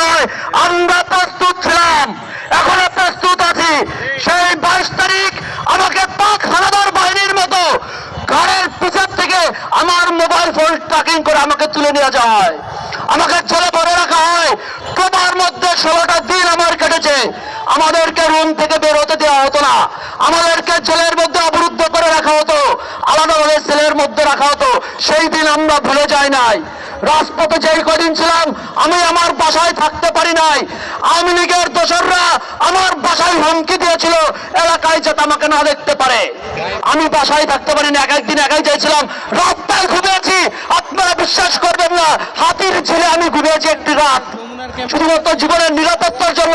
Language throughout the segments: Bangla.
নয়, আমরা প্রস্তুত ছিলাম। এখনও প্রস্তুত আছি। সেই বাইশ তারিখ আমাকে পাক হানাদার বাহিনীর মতো ঘরের পিছন থেকে আমার মোবাইল ফোন ট্র্যাকিং করে আমাকে তুলে নিয়ে যাওয়া হয় আমাকে ছেলে ভরে রাখা হয়। তোমার মধ্যে ষোলোটা দিন আমার কেটেছে। আমাদেরকে রুম থেকে বের হতে দেওয়া হতো না। আমাদেরকে জেলের মধ্যে অবরুদ্ধ করে রাখা হতো। আলাদাভাবে সেলের মধ্যে রাখা হতো। সেই দিন আমরা ভুলে যাই নাই। রাজপথে যেই কদিন ছিলাম, আমি আমার বাসায় থাকতে পারি নাই। আওয়ামী লীগের দোসররা আমার বাসায় হুমকি দিয়েছিল, এলাকায় যাতে আমাকে না দেখতে পারে। আমি বাসায় থাকতে পারি না এক একদিন একাই চাইছিলাম রাতটায় ঘুমিয়েছি, আপনারা বিশ্বাস করবেন না, হাতির ছেলে আমি ঘুমিয়েছি একটি রাত। শুধুমাত্র জীবনের নিরাপত্তার জন্য।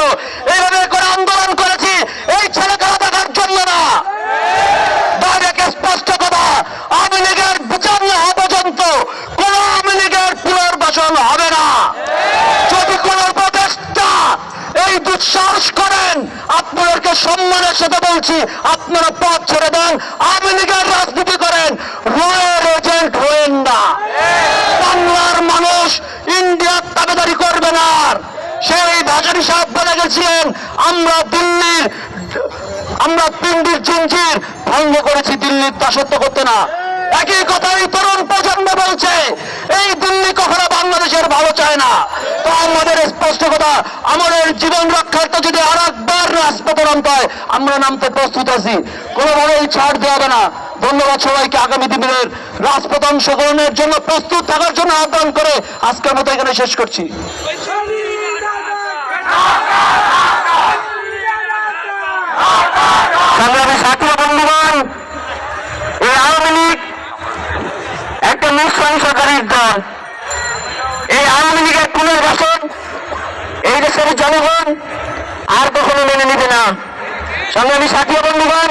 এইভাবে করে আন্দোলন করেছি এই ছেলে খেলা দেখার জন্য না ডাইরেক্ট স্পষ্ট কথা আওয়ামী লীগের বিচার না হওয়া পর্যন্ত কোন আওয়ামী লীগের পুনর্বাসন হবে না যদি কোন উপদেষ্টা এই করেন আপনাদেরকে সম্মানের সাথে বলছি, আপনারা পথ ছেড়ে দেন, আওয়ামী রাজনীতি করেন রয়ের এজেন্ট হয়েন না বাংলার মানুষ ইন্ডিয়ার দাবিদারি করবে না। সেই ভাজারি সাহেব বলে গেছিলেন, আমরা দিল্লির, আমরা পিন্ডির জিঞ্জির ভঙ্গ করেছি, দিল্লির দাসত্ব করতে না। একই কথা এই তরুণ প্রজন্ম বলছে, এই দিল্লি কখনো বাংলাদেশের ভালো চায় না। তো আমাদের স্পষ্ট কথা, আমাদের জীবন রক্ষার্থে যদি আর রাজপথে নামতে হয় আমরা নামতে প্রস্তুত আছি। কোনোভাবেই ছাড় দেওয়া হবে না। ধন্যবাদ সবাইকে আগামী দিনের রাজপথ অংশগ্রহণের জন্য প্রস্তুত থাকার জন্য আহ্বান করে আজকের মতো এখানে শেষ করছি। আওয়ামী লীগ একটা আওয়ামী লীগের পুনর্বাসন এই দেশের জনগণ আর কখনো মেনে নেবে না সংগ্রামী সাথী বন্ধুগণ